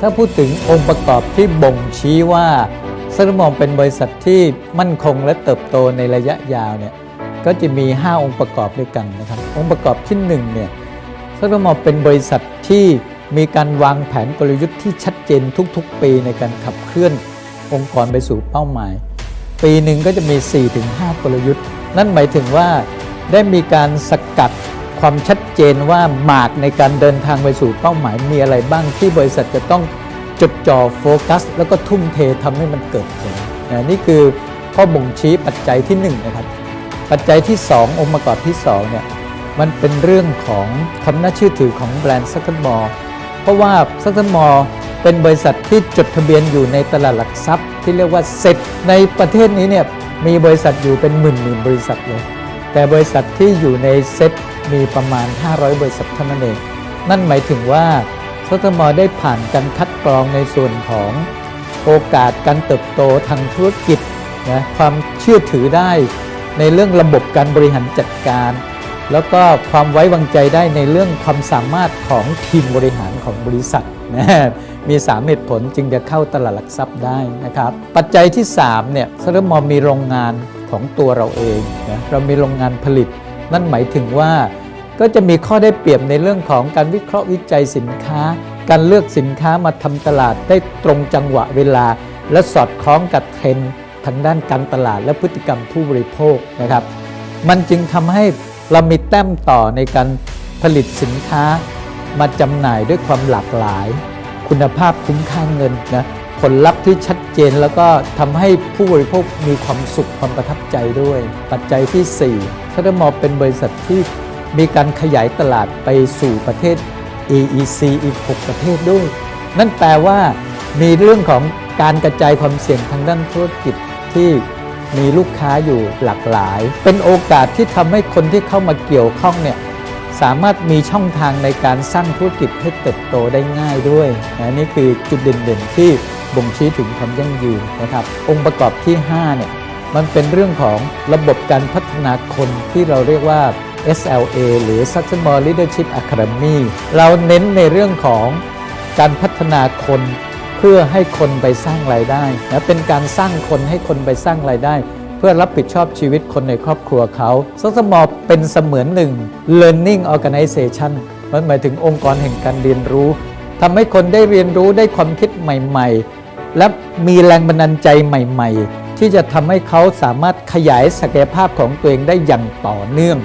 ถ้าพูดถึงองค์ประกอบที่บ่งชี้ว่าซัตมองเป็นบริษัทที่มั่นคงและเติบโตในระยะยาวเนี่ยก็จะมี 5 องค์ประกอบด้วยกันนะครับองค์ประกอบที่1เนี่ยซัตมองเป็นบริษัทที่มีการวางแผนกลยุทธ์ที่ชัดเจนทุกๆ ปีในการขับเคลื่อนองค์กรไปสู่เป้าหมาย ปีหนึ่งก็จะมี 4-5 กลยุทธ์ นั่นหมายถึงว่าได้มีการสกัดความชัดเจนว่าหมากในการเดินทางไปสู่เป้าหมายมีอะไรบ้างที่บริษัทจะต้อง จดจ่อโฟกัส แล้วก็ทุ่มเททำให้มันเกิดผลนะนี่คือข้อบ่งชี้ปัจจัยที่1นงนะครับ ปัจจัยที่ 2 องค์ประกอบที่2เนี่ยมันเป็นเรื่องของความน่าเชื่อถือของแบรนด์ซักเทมอลเพราะว่าซักเทมอลเป็นบริษัทที่จดทะเบียนอยู่ในตลาดหลักทรัพย์ ที่เรียกว่าเซ็ตในประเทศนี้เนี่ยมีบริษัทอยู่เป็นหมื่นหมื่นบริษัทเลยแต่บริษัทที่อยู่ในเซ็ตมีประมาณ 500 บริษัทเท่านั้นเอง นั่นหมายถึงว่า ซัตมอได้ผ่านการคัดกรองในส่วนของโอกาสการเติบโตทางธุรกิจนะความเชื่อถือได้ในเรื่องระบบการบริหารจัดการ แล้วก็ความไว้วางใจได้ในเรื่องความสามารถของทีมบริหารของบริษัทนะมี 3 เหตุผลจึงจะเข้าตลาดหลักทรัพย์ได้นะครับ ปัจจัยที่3เนี่ยซัตมอมีโรงงานของตัวเราเองนะเรามีโรงงานผลิต นั่นหมายถึงว่า ก็จะมีข้อได้เปรียบในเรื่องของการวิเคราะห์วิจัยสินค้า การเลือกสินค้ามาทำตลาดได้ตรงจังหวะเวลา และสอดคล้องกับเทรนด์ทางด้านการตลาดและพฤติกรรมผู้บริโภคนะครับ มันจึงทำให้เรามีแต้มต่อในการผลิตสินค้า มาจำหน่ายด้วยความหลากหลาย คุณภาพคุ้มค่าเงินนะผลลัพธ์ที่ชัดเจนแล้วก็ทำให้ผู้บริโภคมีความสุขความประทับใจด้วย ปัจจัยที่4ซัตมอเป็นบริษัทที่ มีการขยายตลาดไปสู่ประเทศ AEC อีก 6 ประเทศด้วย นั่นแปลว่ามีเรื่องของการกระจายความเสี่ยงทางด้านธุรกิจที่มีลูกค้าอยู่หลากหลาย เป็นโอกาสที่ทำให้คนที่เข้ามาเกี่ยวข้องเนี่ยสามารถมีช่องทางในการสร้างธุรกิจให้เติบโตได้ง่ายด้วยนะนี่คือจุดเด่นๆ ที่บ่งชี้ถึงความยั่งยืนนะครับ องค์ประกอบที่5เนี่ยมันเป็นเรื่องของระบบการพัฒนาคนที่เราเรียกว่า SLA หรือ Sustainable Leadership Academy เราเน้นในเรื่องของการพัฒนาคนเพื่อให้คนไปสร้างรายได้นะเป็นการสร้างคนให้คนไปสร้างรายได้ เพื่อรับผิดชอบชีวิตคนในครอบครัวเขาสสมเป็นเสมือนหนึ่ง learning organization มันหมายถึงองค์กรแห่งการเรียนรู้ทำให้คนได้เรียนรู้ได้ความคิดใหม่ ๆ และมีแรงบันดาลใจใหม่ ๆ ที่จะทำให้เขาสามารถขยายศักยภาพของตัวเองได้อย่างต่อเนื่อง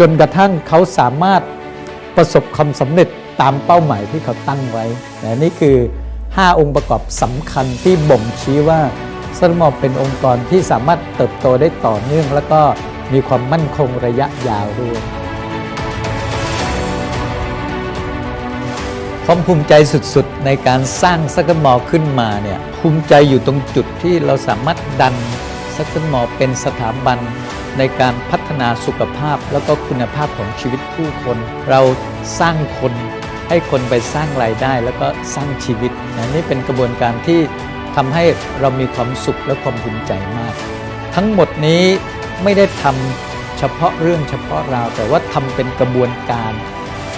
จนกระทั่งเขาสามารถประสบความสำเร็จตามเป้าหมายที่เขาตั้งไว้นะนี่คือ 5 องค์ประกอบสำคัญที่บ่งชี้ว่าสมอเป็นองค์กรที่สามารถเติบโตได้ต่อเนื่อง แล้วก็มีความมั่นคงระยะยาวด้วยความภูมิใจสุดๆ ในการสร้างซักเกอร์มอลขึ้นมาเนี่ยภูมิใจอยู่ตรงจุดที่เราสามารถดันซักเกอร์มอลเป็นสถาบัน ในการพัฒนาสุขภาพแล้วก็คุณภาพของชีวิตผู้คน เราสร้างคนให้คนไปสร้างรายได้ แล้วก็สร้างชีวิตนะนี่เป็นกระบวนการที่ทำให้เรามีความสุขและความภูมิใจมาก ทั้งหมดนี้ไม่ได้ทำเฉพาะเรื่องเฉพาะราว แต่ว่าทำเป็นกระบวนการ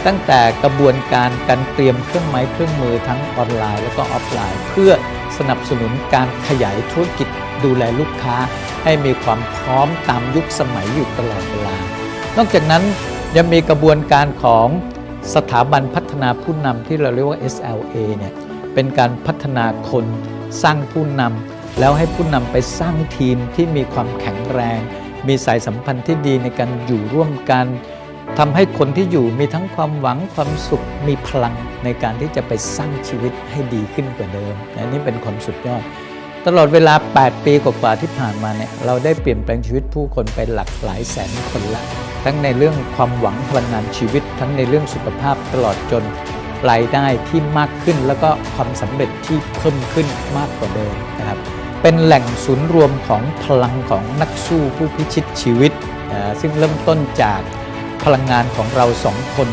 ตั้งแต่กระบวนการการเตรียมเครื่องไม้เครื่องมือทั้งออนไลน์ แล้วก็ออฟไลน์ เพื่อสนับสนุนการขยายธุรกิจ ดูแลลูกค้าให้มีความพร้อมตามยุคสมัยอยู่ตลอดเวลา นอกจากนั้นยังมีกระบวนการของสถาบันพัฒนาผู้นำที่เราเรียกว่า SLA เนี่ยเป็นการพัฒนาคนสร้างผู้นำแล้วให้ผู้นำไปสร้างทีมที่มีความแข็งแรง มีสายสัมพันธ์ที่ดีในการอยู่ร่วมกันทำให้คนที่อยู่มีทั้งความหวังความสุขมีพลังในการที่จะไปสร้างชีวิตให้ดีขึ้นกว่าเดิมอันนี้เป็นความสุดยอด ตลอดเวลา 8 ปีกว่าที่ผ่านมาเนี่ยเราได้เปลี่ยนแปลงชีวิตผู้คนไปหลักหลายแสนคนละทั้งในเรื่องความหวังพลังงานชีวิต ทั้งในเรื่องสุขภาพตลอดจนรายได้ที่มากขึ้น แล้วก็ความสำเร็จที่เพิ่มขึ้นมากกว่าเดิมนะครับเป็นแหล่งศูนย์รวมของพลังของนักสู้ผู้พิชิตชีวิต ซึ่งเริ่มต้นจากพลังงานของเราสองคน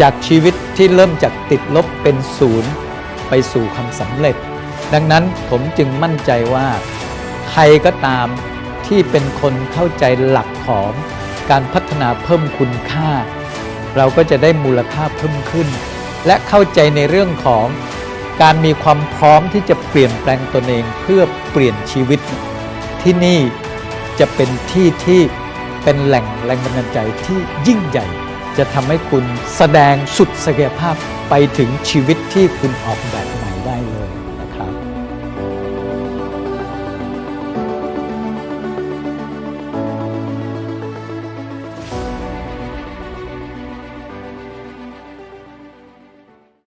จากชีวิตที่เริ่มจากติดลบเป็นศูนย์ไปสู่ความสำเร็จ ดังนั้นผมจึงมั่นใจว่า ใครก็ตามที่เป็นคนเข้าใจหลักของการพัฒนาเพิ่มคุณค่า เราก็จะได้มูลค่าเพิ่มขึ้น และเข้าใจในเรื่องของการมีความพร้อมที่จะเปลี่ยนแปลงตนเองเพื่อเปลี่ยนชีวิต ที่นี่จะเป็นที่ที่เป็นแหล่งแรงบันดาลใจที่ยิ่งใหญ่ จะทำให้คุณแสดงสุดศักยภาพไปถึงชีวิตที่คุณออกแบบ